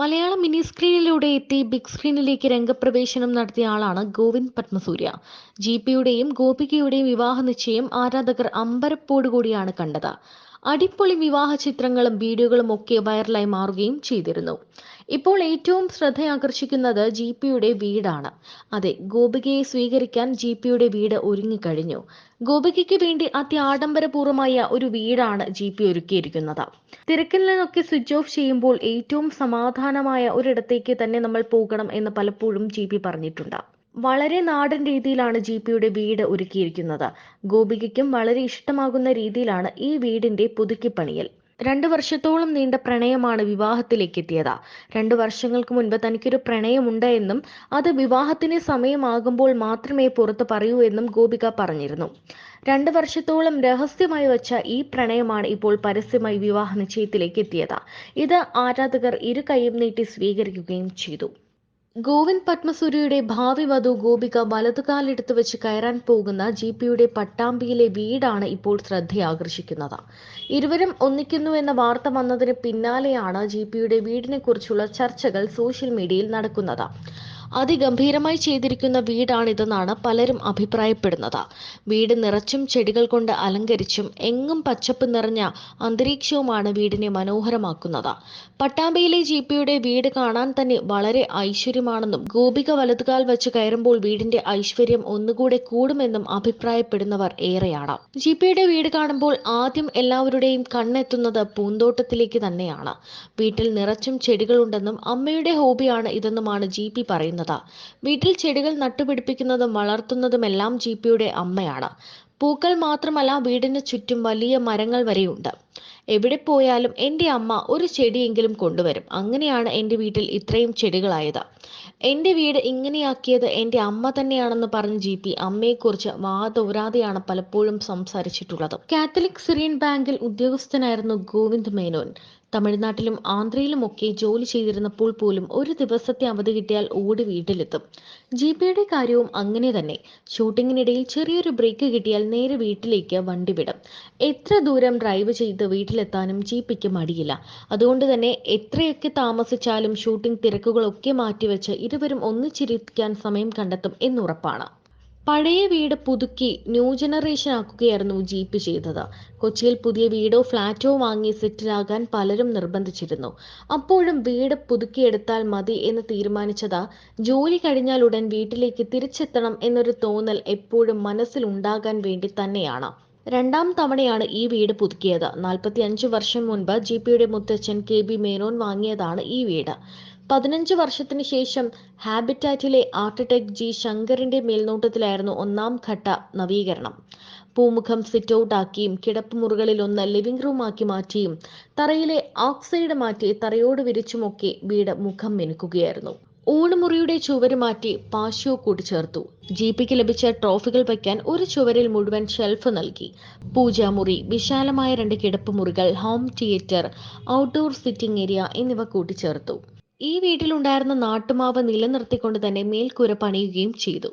Malayalam mini സ്ക്രീനിലൂടെ എത്തി big സ്ക്രീനിലേക്ക് രംഗപ്രവേശനം നടത്തിയ ആളാണ് ഗോവിന്ദ് പത്മസൂര്യ. ജി പിയുടെയും ഗോപികയുടെയും വിവാഹ നിശ്ചയം ആരാധകർ അമ്പരപ്പോടുകൂടിയാണ് കണ്ടത്. അടിപൊളി വിവാഹ ചിത്രങ്ങളും വീഡിയോകളും ഒക്കെ വൈറലായി മാറുകയും ചെയ്തിരുന്നു. ഇപ്പോൾ ഏറ്റവും ശ്രദ്ധയാകർഷിക്കുന്നത് ജി പിയുടെ വീടാണ്. അതെ ഗോപികയെ സ്വീകരിക്കാൻ ജി പിയുടെ വീട് ഒരുങ്ങിക്കഴിഞ്ഞു. ഗോപികയ്ക്ക് വേണ്ടി അത്യാഡംബരപൂർവമായ ഒരു വീടാണ് ജി പി ഒരുക്കിയിരിക്കുന്നത്. തിരക്കിൽ നിന്നൊക്കെ സ്വിച്ച് ഓഫ് ചെയ്യുമ്പോൾ ഏറ്റവും സമാധാനമായ ഒരിടത്തേക്ക് തന്നെ നമ്മൾ പോകണം എന്ന് പലപ്പോഴും ജി പി പറഞ്ഞിട്ടുണ്ട്. വളരെ നാടൻ രീതിയിലാണ് ജി പിയുടെ വീട് ഒരുക്കിയിരിക്കുന്നത്. ഗോപികയ്ക്കും വളരെ ഇഷ്ടമാകുന്ന രീതിയിലാണ് ഈ വീടിന്റെ പുതുക്കിപ്പണിയൽ. രണ്ടു വർഷത്തോളം നീണ്ട പ്രണയമാണ് വിവാഹത്തിലേക്ക് എത്തിയത് രണ്ടു വർഷങ്ങൾക്ക് മുൻപ് തനിക്കൊരു പ്രണയമുണ്ട് എന്നും അത് വിവാഹത്തിന് സമയമാകുമ്പോൾ മാത്രമേ പുറത്തു പറയൂ എന്നും ഗോപിക പറഞ്ഞിരുന്നു. രണ്ടു വർഷത്തോളം രഹസ്യമായി വച്ച ഈ പ്രണയമാണ് ഇപ്പോൾ പരസ്യമായി വിവാഹ നിശ്ചയത്തിലേക്ക് എത്തിയത് ഇത് ആരാധകർ ഇരു കൈയും നീട്ടി സ്വീകരിക്കുകയും ചെയ്തു. ഗോവിന്ദ് പത്മസൂര്യയുടെ ഭാവി വധു ഗോപിക വലതുകാലെടുത്ത് വെച്ച് കയറാൻ പോകുന്ന ജി പിയുടെ പട്ടാമ്പിയിലെ വീടാണ് ഇപ്പോൾ ശ്രദ്ധയാകർഷിക്കുന്നത്. ഇരുവരും ഒന്നിക്കുന്നു എന്ന വാർത്ത വന്നതിന് പിന്നാലെയാണ് ജി പിയുടെ വീടിനെ കുറിച്ചുള്ള ചർച്ചകൾ സോഷ്യൽ മീഡിയയിൽ നടക്കുന്നത്. അതിഗംഭീരമായി ചെയ്തിരിക്കുന്ന വീടാണിതെന്നാണ് പലരും അഭിപ്രായപ്പെടുന്നത്. വീട് നിറച്ചും ചെടികൾ കൊണ്ട് അലങ്കരിച്ചും എങ്ങും പച്ചപ്പ് നിറഞ്ഞ അന്തരീക്ഷവുമാണ് വീടിനെ മനോഹരമാക്കുന്നത്. പട്ടാമ്പിയിലെ ജിപിയുടെ വീട് കാണാൻ തന്നെ വളരെ ഐശ്വര്യമാണെന്നും ഗോപിക വലതുകാൽ വെച്ച് കയറുമ്പോൾ വീടിന്റെ ഐശ്വര്യം ഒന്നുകൂടെ കൂടുമെന്നും അഭിപ്രായപ്പെടുന്നവർ ഏറെയാണ്. ജിപിയുടെ വീട് കാണുമ്പോൾ ആദ്യം എല്ലാവരുടെയും കണ്ണെത്തുന്നത് പൂന്തോട്ടത്തിലേക്ക് തന്നെയാണ്. വീട്ടിൽ നിറച്ചും ചെടികളുണ്ടെന്നും അമ്മയുടെ ഹോബിയാണ് ഇതെന്നുമാണ് ജി പി പറയുന്നത്. വീട്ടിൽ ചെടികൾ നട്ടുപിടിപ്പിക്കുന്നതും വളർത്തുന്നതുമെല്ലാം ജി പിയുടെ അമ്മയാണ്. പൂക്കൾ മാത്രമല്ല വീടിന് ചുറ്റും വലിയ മരങ്ങൾ വരെയുണ്ട്. എവിടെ പോയാലും എന്റെ അമ്മ ഒരു ചെടിയെങ്കിലും കൊണ്ടുവരും. അങ്ങനെയാണ് എന്റെ വീട്ടിൽ ഇത്രയും ചെടികളായത്. എന്റെ വീട് ഇങ്ങനെയാക്കിയത് എന്റെ അമ്മ തന്നെയാണെന്ന് പറഞ്ഞ ജി പി അമ്മയെക്കുറിച്ച് വാതോരാതെയാണ് പലപ്പോഴും സംസാരിച്ചിട്ടുള്ളത്. കാത്തലിക് സിറിയൻ ബാങ്കിൽ ഉദ്യോഗസ്ഥനായിരുന്നു ഗോവിന്ദ് മേനോൻ. തമിഴ്നാട്ടിലും ആന്ധ്രയിലുമൊക്കെ ജോലി ചെയ്തിരുന്നപ്പോൾ പോലും ഒരു ദിവസത്തെ അവധി കിട്ടിയാൽ ഓടി വീട്ടിലെത്തും. ജിപിയുടെ കാര്യവും അങ്ങനെ തന്നെ. ഷൂട്ടിങ്ങിനിടയിൽ ചെറിയൊരു ബ്രേക്ക് കിട്ടിയാൽ നേരെ വീട്ടിലേക്ക് വണ്ടി വിടും. എത്ര ദൂരം ഡ്രൈവ് ചെയ്ത് വീട്ടിലെത്താനും ജിപിക്ക് മടിയില്ല. അതുകൊണ്ട് തന്നെ എത്രയൊക്കെ താമസിച്ചാലും ഷൂട്ടിംഗ് തിരക്കുകളൊക്കെ മാറ്റിവെച്ച് ഇരുവരും ഒന്നിച്ചിരിക്കാൻ സമയം കണ്ടെത്തും എന്നുറപ്പാണ്. പഴയ വീട് പുതുക്കി ന്യൂ ജനറേഷൻ ആക്കുകയായിരുന്നു ജീപ്പ് ചെയ്തത്. കൊച്ചിയിൽ പുതിയ വീടോ ഫ്ളാറ്റോ വാങ്ങി സെറ്റിലാകാൻ പലരും നിർബന്ധിച്ചിരുന്നു. അപ്പോഴും വീട് പുതുക്കിയെടുത്താൽ മതി എന്ന് തീരുമാനിച്ചത് ജോലി കഴിഞ്ഞാൽ ഉടൻ വീട്ടിലേക്ക് തിരിച്ചെത്തണം എന്നൊരു തോന്നൽ എപ്പോഴും മനസ്സിലുണ്ടാകാൻ വേണ്ടി തന്നെയാണ്. രണ്ടാം തവണയാണ് ഈ വീട് പുതുക്കിയത്. നാൽപ്പത്തി അഞ്ച് വർഷം മുൻപ് ജി പിയുടെ മുത്തച്ഛൻ കെ ബി മേനോൻ വാങ്ങിയതാണ് ഈ വീട്. പതിനഞ്ച് വർഷത്തിന് ശേഷം ഹാബിറ്റാറ്റിലെ ആർക്കിടെക്ട് ജി ശങ്കറിന്റെ മേൽനോട്ടത്തിലായിരുന്നു ഒന്നാം ഘട്ട നവീകരണം. പൂമുഖം സിറ്റ് ഔട്ട് ആക്കിയും കിടപ്പുമുറികളിൽ ഒന്ന് ലിവിംഗ് റൂം ആക്കി മാറ്റിയും തറയിലെ ഓക്സൈഡ് മാറ്റി തറയോട് വിരിച്ചുമൊക്കെ വീട് മുഖം മിനുക്കുകയായിരുന്നു. ഊണുമുറിയുടെ ചുവര് മാറ്റി പാശ്യോ കൂട്ടിച്ചേർത്തു ജി പിക്ക് ലഭിച്ച ട്രോഫികൾ വയ്ക്കാൻ ഒരു ചുവരിൽ മുഴുവൻ ഷെൽഫ് നൽകി. പൂജാമുറി വിശാലമായ രണ്ട് കിടപ്പ് മുറികൾ home theatre outdoor sitting area എന്നിവ കൂട്ടിച്ചേർത്തു ഈ വീട്ടിലുണ്ടായിരുന്ന നാട്ടുമാവ് നിലനിർത്തിക്കൊണ്ട് തന്നെ മേൽക്കൂര പണിയുകയും ചെയ്തു